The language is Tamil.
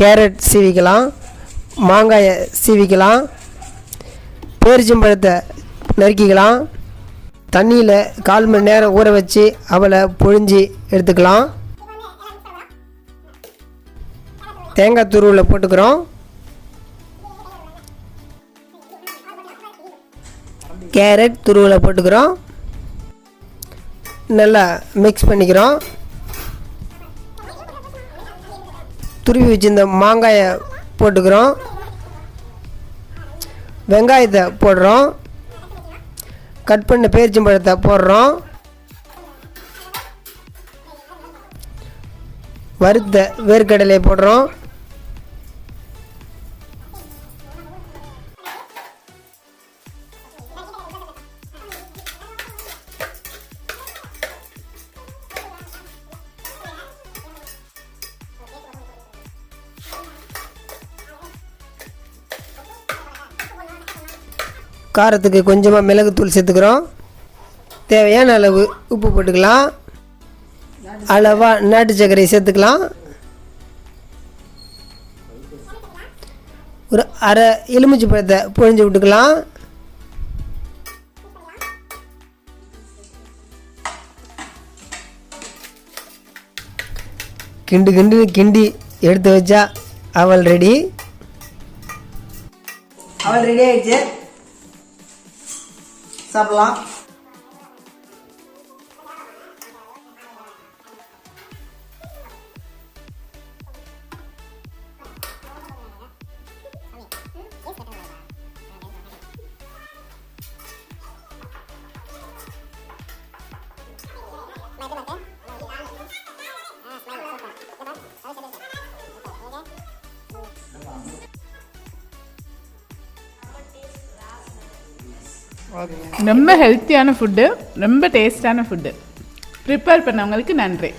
கேரட் சீவிக்கலாம் மாங்காயை சீவிக்கலாம் பேரிச்சம்பழத்தை நறுக்கிக்கலாம் தண்ணியில் கால் மணி நேரம் ஊற வச்சு அவளை புழிஞ்சி எடுத்துக்கலாம். தேங்காய் துருவில் போட்டுக்கிறோம். கேரட் துருவில் போட்டுக்கிறோம். நல்லா மிக்ஸ் பண்ணிக்கிறோம். துருவி வச்சிருந்த மாங்காயை போட்டுக்கிறோம். வெங்காயத்தை போடுறோம். கட் பண்ண பேரிச்சம்பழத்தை போடுறோம். வறுத்த வேர்க்கடலையை போடுறோம். காரத்துக்கு கொஞ்சமாக மிளகுத்தூள் சேர்த்துக்கிறோம். தேவையான அளவு உப்பு போட்டுக்கலாம். அளவாக நாட்டு சர்க்கரை சேர்த்துக்கலாம். ஒரு அரை எலுமிச்சை பழத்தை பொழிஞ்சு விட்டுக்கலாம். கிண்டு கிண்டு கிண்டி எடுத்து வச்சா அவள் ரெடி. அவள் ரெடி ஆயிடுச்சு. sabe lá, ரொம்ப ஹெல்த்தியான ஃபுட்டு ரொம்ப டேஸ்டான ஃபுட்டு ப்ரிப்பேர் பண்ணவங்களுக்கு நன்றி.